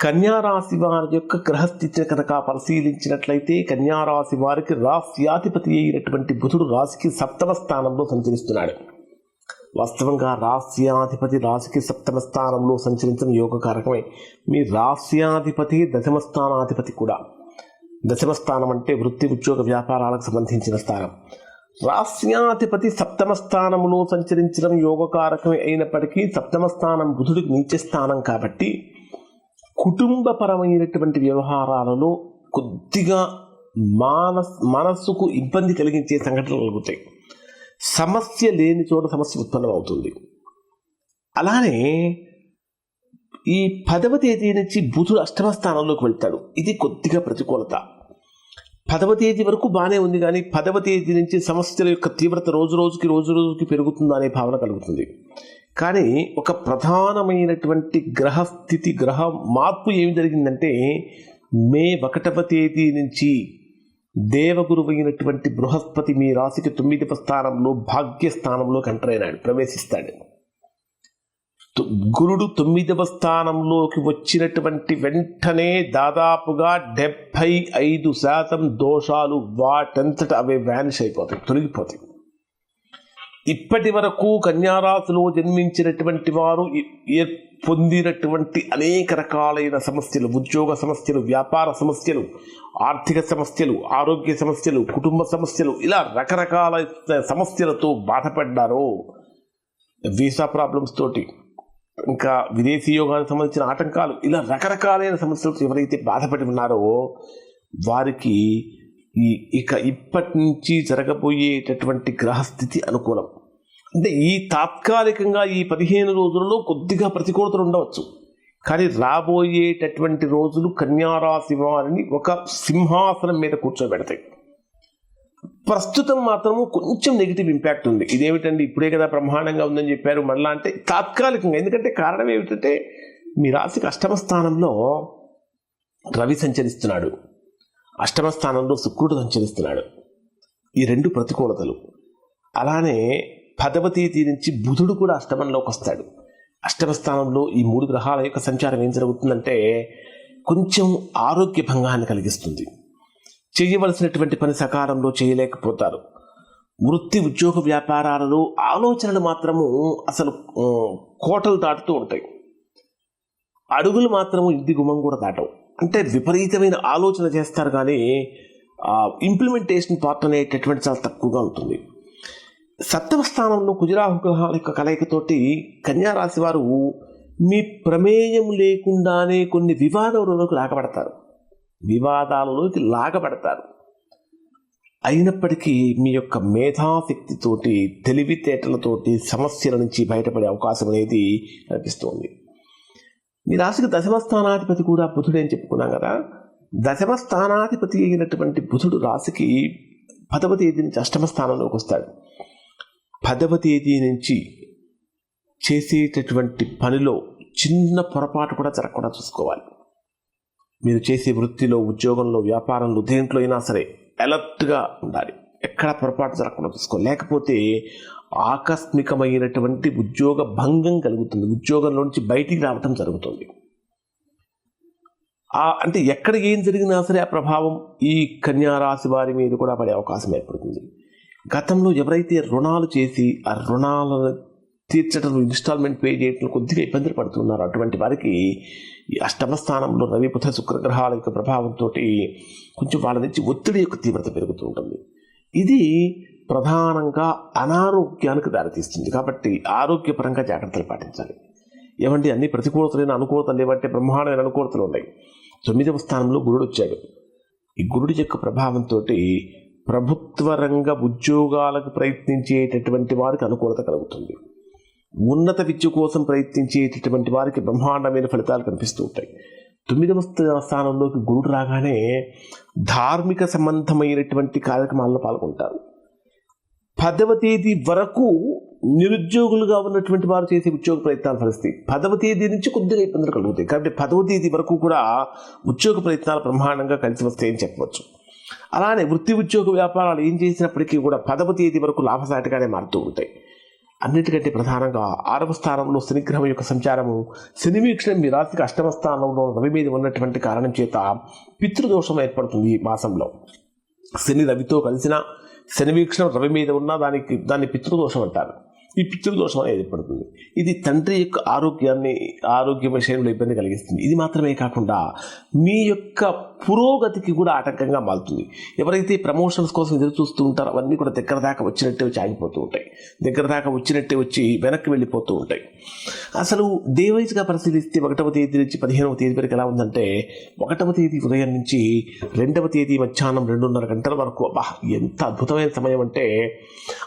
కన్యారాశి వారి యొక్క గ్రహస్థితిని కనుక పరిశీలించినట్లయితే కన్యారాశి వారికి రాశ్యాధిపతి అయినటువంటి బుధుడు రాశికి సప్తమ స్థానంలో సంచరిస్తున్నాడు. వాస్తవంగా రాశ్యాధిపతి రాశికి సప్తమ స్థానంలో సంచరించడం యోగ కారకమే మీ రాశ్యాధిపతి దశమ స్థానాధిపతి కూడా. దశమ స్థానం అంటే వృత్తి ఉద్యోగ వ్యాపారాలకు సంబంధించిన స్థానం. రాశ్యాధిపతి సప్తమ స్థానంలో సంచరించడం యోగకారకమే అయినప్పటికీ సప్తమ స్థానం బుధుడికి నీచ స్థానం కాబట్టి కుటుంబపరమైనటువంటి వ్యవహారాలలో కొద్దిగా మానస్ మనస్సుకు ఇబ్బంది కలిగించే సంఘటనలు కలుగుతాయి సమస్య లేని చోట సమస్య ఉత్పన్నం అవుతుంది అలానే ఈ పదవ తేదీ నుంచి బుధుడు అష్టమ స్థానంలోకి వెళ్తాడు. ఇది కొద్దిగా ప్రతికూలత. పదవ తేదీ వరకు బాగానే ఉంది కానీ పదవ తేదీ నుంచి సమస్యల యొక్క తీవ్రత రోజు రోజుకి రోజు రోజుకి పెరుగుతుందా అనే భావన కలుగుతుంది. కానీ ఒక ప్రధానమైనటువంటి గ్రహస్థితి గ్రహ మార్పు ఏమి జరిగిందంటే మే ఒకటవ తేదీ నుంచి దేవగురు అయినటువంటి బృహస్పతి మీ రాశికి తొమ్మిదవ స్థానంలో భాగ్యస్థానంలోకి ఎంటర్ అయినాడు ప్రవేశిస్తాడు. గురుడు తొమ్మిదవ స్థానంలోకి వచ్చినటువంటి వెంటనే దాదాపుగా డెబ్భై ఐదు శాతం దోషాలు వాటంతట అవే వ్యానిష్ అయిపోతాయి తొలగిపోతాయి. ఇప్పటి వరకు కన్యారాశిలో జన్మించినటువంటి వారు పొందినటువంటి అనేక రకాలైన సమస్యలు ఉద్యోగ సమస్యలు వ్యాపార సమస్యలు ఆర్థిక సమస్యలు ఆరోగ్య సమస్యలు కుటుంబ సమస్యలు ఇలా రకరకాల సమస్యలతో బాధపడ్డారో వీసా ప్రాబ్లమ్స్ తోటి ఇంకా విదేశీ యోగానికి సంబంధించిన ఆటంకాలు ఇలా రకరకాలైన సమస్యలతో ఎవరైతే బాధపడి ఉన్నారో వారికి ఈ ఇక ఇప్పటి నుంచి జరగబోయేటటువంటి గ్రహస్థితి అనుకూలం. అంటే ఈ తాత్కాలికంగా ఈ పదిహేను రోజులలో కొద్దిగా ప్రతికూలతలు ఉండవచ్చు. కానీ రాబోయేటటువంటి రోజులు కన్యారాశి వారిని ఒక సింహాసనం మీద కూర్చోబెడతాయి. ప్రస్తుతం మాత్రము కొంచెం నెగిటివ్ ఇంపాక్ట్ ఉంది. ఇదేమిటండి? ఇప్పుడే కదా బ్రహ్మాండంగా ఉందని చెప్పారు మళ్ళా అంటే తాత్కాలికంగా. ఎందుకంటే కారణం ఏమిటంటే మీ రాశికి అష్టమ స్థానంలో రవి సంచరిస్తున్నాడు. అష్టమ స్థానంలో శుక్రుడు సంచరిస్తున్నాడు. ఈ రెండు ప్రతికూలతలు. అలానే పదవ తేదీ నుంచి బుధుడు కూడా అష్టమంలోకి వస్తాడు. అష్టమ స్థానంలో ఈ మూడు గ్రహాల యొక్క సంచారం ఏం జరుగుతుందంటే కొంచెం ఆరోగ్య భంగాన్ని కలిగిస్తుంది. చేయవలసినటువంటి పని సకాలంలో చేయలేకపోతారు. వృత్తి ఉద్యోగ వ్యాపారాలలో ఆలోచనలు మాత్రము అసలు కోటలు దాటుతూ ఉంటాయి. అడుగులు మాత్రము ఇంటి గుమ్మం కూడా దాటవు. అంటే విపరీతమైన ఆలోచన చేస్తారు కానీ ఇంప్లిమెంటేషన్ పార్ట్ అనేటటువంటి చాలా తక్కువగా ఉంటుంది. సప్తమ స్థానంలో కుజరాహుగ్రహాల యొక్క కలయికతోటి కన్యారాశి వారు మీ ప్రమేయం లేకుండానే కొన్ని వివాదాలలోకి లాగబడతారు. వివాదాలలోకి లాగబడతారు. అయినప్పటికీ మీ యొక్క మేధాశక్తితోటి తెలివితేటలతోటి సమస్యల నుంచి బయటపడే అవకాశం అనేది కనిపిస్తోంది. మీ రాశికి దశమ స్థానాధిపతి కూడా బుధుడే అని చెప్పుకున్నాం కదా. దశమ స్థానాధిపతి అయినటువంటి బుధుడు రాశికి పదవ తేదీ నుంచి అష్టమ స్థానంలోకి వస్తాడు. పదవ తేదీ నుంచి చేసేటటువంటి పనిలో చిన్న పొరపాటు కూడా జరగకుండా చూసుకోవాలి. మీరు చేసే వృత్తిలో ఉద్యోగంలో వ్యాపారంలో దేంట్లో అయినా సరే అలర్ట్గా ఉండాలి. ఎక్కడ పొరపాటు జరగకుండా చూసుకోవాలి. లేకపోతే ఆకస్మికమైనటువంటి ఉద్యోగ భంగం కలుగుతుంది. ఉద్యోగంలో నుంచి బయటికి రావటం జరుగుతుంది. ఆ అంటే ఎక్కడ ఏం జరిగినా సరే ఆ ప్రభావం ఈ కన్యారాశి వారి మీద కూడా పడే అవకాశం ఏర్పడుతుంది. గతంలో ఎవరైతే రుణాలు చేసి ఆ రుణాలను తీర్చడం ఇన్స్టాల్మెంట్ పే చేయడం కొద్దిగా ఇబ్బందులు పడుతున్నారు. అటువంటి వారికి ఈ అష్టమ స్థానంలో రవి బుధ శుక్రగ్రహాల యొక్క ప్రభావంతో కొంచెం వాళ్ళ నుంచి ఒత్తిడి యొక్క తీవ్రత పెరుగుతూ ఉంటుంది. ఇది ప్రధానంగా అనారోగ్యానికి దారితీస్తుంది. కాబట్టి ఆరోగ్యపరంగా జాగ్రత్తలు పాటించాలి. ఏమంటే అన్ని ప్రతికూలతలైన అనుకూలతలు లేవంటే బ్రహ్మాండమైన అనుకూలతలు ఉన్నాయి. తొమ్మిదవ స్థానంలో గురుడు వచ్చాడు. ఈ గురుడి యొక్క ప్రభావంతో ప్రభుత్వ రంగ ఉద్యోగాలకు ప్రయత్నించేటటువంటి వారికి అనుకూలత కలుగుతుంది. ఉన్నత విద్య కోసం ప్రయత్నించేటటువంటి వారికి బ్రహ్మాండమైన ఫలితాలు కనిపిస్తూ ఉంటాయి. తొమ్మిదవ స్థానంలోకి గురుడు రాగానే ధార్మిక సంబంధమైనటువంటి కార్యక్రమాల్లో పాల్గొంటారు. పదవ తేదీ వరకు నిరుద్యోగులుగా ఉన్నటువంటి వారు చేసే ఉద్యోగ ప్రయత్నాలు ఫలిస్తాయి. పదవ తేదీ నుంచి కొద్దిగా ఇబ్బందులు కలుగుతాయి. కాబట్టి పదవ తేదీ వరకు కూడా ఉద్యోగ ప్రయత్నాలు బ్రహ్మాండంగా కలిసి వస్తాయని చెప్పవచ్చు. అలానే వృత్తి ఉద్యోగ వ్యాపారాలు ఏం చేసినప్పటికీ కూడా పదవ తేదీ వరకు లాభసాటిగానే మారుతూ ఉంటాయి. అన్నిటికంటే ప్రధానంగా ఆరవ స్థానంలో శనిగ్రహం యొక్క సంచారము శని వీక్షణం మీ రాశికి అష్టమ స్థానంలో రవి మీద ఉన్నటువంటి కారణం చేత పితృదోషం ఏర్పడుతుంది ఈ మాసంలో. శని రవితో కలిసిన శని వీక్షణం రవి మీద ఉన్న దానికి దాన్ని పితృదోషం అంటారు. ఈ పితృదోషం అనేది ఏర్పడుతుంది. ఇది తండ్రి యొక్క ఆరోగ్యాన్ని ఆరోగ్య విషయంలో ఇబ్బంది కలిగిస్తుంది. ఇది మాత్రమే కాకుండా మీ యొక్క పురోగతికి కూడా ఆటంకంగా మారుతుంది. ఎవరైతే ప్రమోషన్స్ కోసం ఎదురు చూస్తూ ఉంటారో అవన్నీ కూడా దగ్గర దాకా వచ్చినట్టే వచ్చి ఆగిపోతూ ఉంటాయి. దగ్గర దాకా వచ్చినట్టే వచ్చి వెనక్కి వెళ్ళిపోతూ ఉంటాయి. అసలు దేవైజ్గా పరిశీలిస్తే ఒకటవ తేదీ నుంచి పదిహేనవ తేదీ వరకు ఎలా ఉందంటే ఒకటవ తేదీ ఉదయం నుంచి రెండవ తేదీ మధ్యాహ్నం రెండున్నర గంటల వరకు అబ్బా ఎంత అద్భుతమైన సమయం అంటే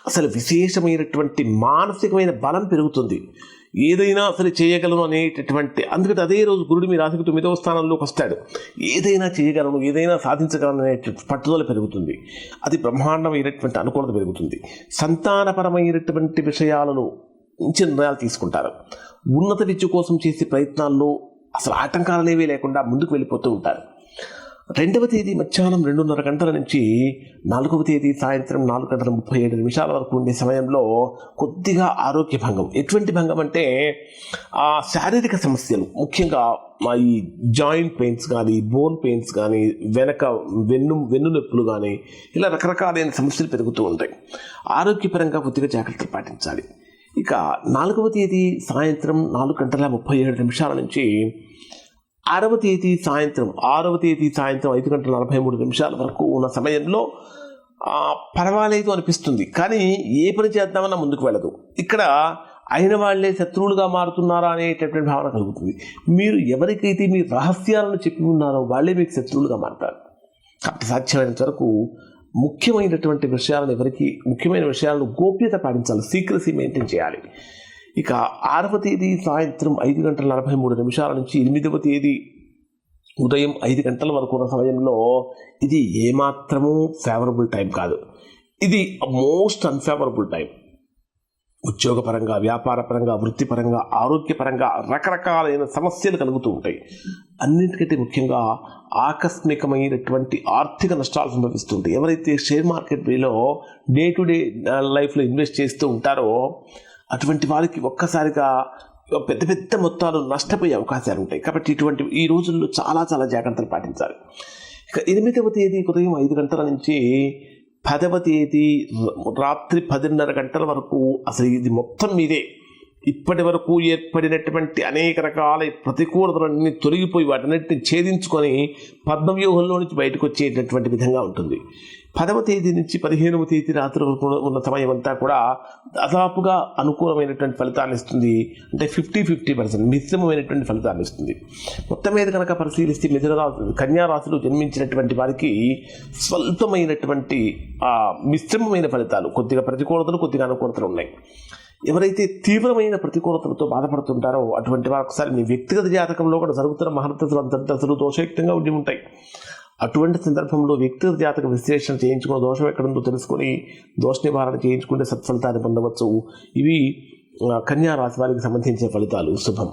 అసలు విశేషమైనటువంటి మానసికమైన బలం పెరుగుతుంది. ఏదైనా అసలు చేయగలను అనేటటువంటి అందుకని అదే రోజు గురుడు మీ రాశికి తొమ్మిదవ స్థానంలోకి వస్తాడు. ఏదైనా చేయగలను ఏదైనా సాధించగలను అనే పట్టుదల పెరుగుతుంది. అది బ్రహ్మాండమైనటువంటి అనుకూలత పెరుగుతుంది. సంతానపరమైనటువంటి విషయాలలో మంచి నిర్ణయాలు తీసుకుంటారు. ఉన్నత విద్య కోసం చేసే ప్రయత్నాల్లో అసలు ఆటంకాలనేవి లేకుండా ముందుకు వెళ్ళిపోతూ ఉంటారు. రెండవ తేదీ మధ్యాహ్నం రెండున్నర గంటల నుంచి నాలుగవ తేదీ సాయంత్రం నాలుగు గంటల ముప్పై ఏడు నిమిషాల వరకు ఉండే సమయంలో కొద్దిగా ఆరోగ్య భంగం. ఎటువంటి భంగం అంటే ఆ శారీరక సమస్యలు. ముఖ్యంగా మా ఈ జాయింట్ పెయిన్స్ కానీ బోన్ పెయిన్స్ కానీ వెనక వెన్ను వెన్ను నొప్పులు కానీ ఇలా రకరకాలైన సమస్యలు పెరుగుతూ ఉంటాయి. ఆరోగ్యపరంగా కొద్దిగా జాగ్రత్తలు పాటించాలి. ఇక నాలుగవ తేదీ సాయంత్రం నాలుగు గంటల ముప్పై ఏడు నిమిషాల నుంచి ఆరవ తేదీ సాయంత్రం ఆరవ తేదీ సాయంత్రం ఐదు గంటల నలభై మూడు నిమిషాల వరకు ఉన్న సమయంలో పర్వాలేదు అనిపిస్తుంది. కానీ ఏ పని చేద్దామన్నా ముందుకు వెళ్ళదు. ఇక్కడ అయిన వాళ్ళే శత్రువులుగా మారుతున్నారా అనేటటువంటి భావన కలుగుతుంది. మీరు ఎవరికైతే మీ రహస్యాలను చెప్పి ఉన్నారో వాళ్ళే మీకు శత్రువులుగా మారుతారు. కాబట్టి సాధ్యమైనంత వరకు ముఖ్యమైనటువంటి విషయాలను ఎవరికి ముఖ్యమైన విషయాలను గోప్యత పాటించాలి. సీక్రసీ మెయింటైన్ చేయాలి. ఇక ఆరవ తేదీ సాయంత్రం ఐదు గంటల నలభై మూడు నిమిషాల నుంచి ఎనిమిదవ తేదీ ఉదయం ఐదు గంటల వరకు ఉన్న సమయంలో ఇది ఏమాత్రము ఫేవరబుల్ టైం కాదు. ఇది మోస్ట్ అన్ఫేవరబుల్ టైం ఉద్యోగపరంగా వ్యాపారపరంగా వృత్తిపరంగా ఆరోగ్యపరంగా రకరకాలైన సమస్యలు కలుగుతూ ఉంటాయి. అన్నిటికంటే ముఖ్యంగా ఆకస్మికమైనటువంటి ఆర్థిక నష్టాలు సంభవిస్తుంటాయి ఎవరైతే షేర్ మార్కెట్ వేలో డే టు డే లైఫ్లో ఇన్వెస్ట్ చేస్తూ ఉంటారో అటువంటి వారికి ఒక్కసారిగా పెద్ద పెద్ద మొత్తాలు నష్టపోయే అవకాశాలు ఉంటాయి. కాబట్టి ఇటువంటి ఈ రోజుల్లో చాలా చాలా జాగ్రత్తలు పాటించాలి. ఇక ఎనిమిదవ తేదీ ఉదయం ఐదు గంటల నుంచి పదవ తేదీ రాత్రి పదిన్నర గంటల వరకు అసలు ఇది మొత్తం మీదే. ఇప్పటి వరకు ఏర్పడినటువంటి అనేక రకాల ప్రతికూలతలన్నీ తొలగిపోయి వాటన్నిటిని ఛేదించుకొని పద్మవ్యూహంలో నుంచి బయటకు వచ్చేటటువంటి విధంగా ఉంటుంది. పదవ తేదీ నుంచి పదిహేనవ తేదీ రాత్రి వరకు ఉన్న సమయం అంతా కూడా దాదాపుగా అనుకూలమైనటువంటి ఫలితాన్ని ఇస్తుంది. అంటే ఫిఫ్టీ ఫిఫ్టీ పర్సెంట్ మిశ్రమమైనటువంటి ఫలితాన్ని ఇస్తుంది. మొత్తం మీద కనుక పరిశీలిస్తే మిథున రాశి జన్మించినటువంటి వారికి స్వల్పమైనటువంటి మిశ్రమమైన ఫలితాలు కొద్దిగా ప్రతికూలతలు కొద్దిగా అనుకూలతలు ఉన్నాయి. ఎవరైతే తీవ్రమైన ప్రతికూలతలతో బాధపడుతుంటారో అటువంటి వారు ఒకసారి మీ వ్యక్తిగత జాతకంలో కూడా జరుగుతున్న మహర్దశలు అంతర్దశలు దోషయుక్తంగా ఉండి ఉంటాయి. అటువంటి సందర్భంలో వ్యక్తిగత జాతక విశ్లేషణ చేయించుకున్న దోషం ఎక్కడుందో తెలుసుకొని దోష నివారణ చేయించుకుంటే సత్ఫలితాన్ని పొందవచ్చు. ఇవి కన్యా రాశి వారికి సంబంధించిన ఫలితాలు. శుభం.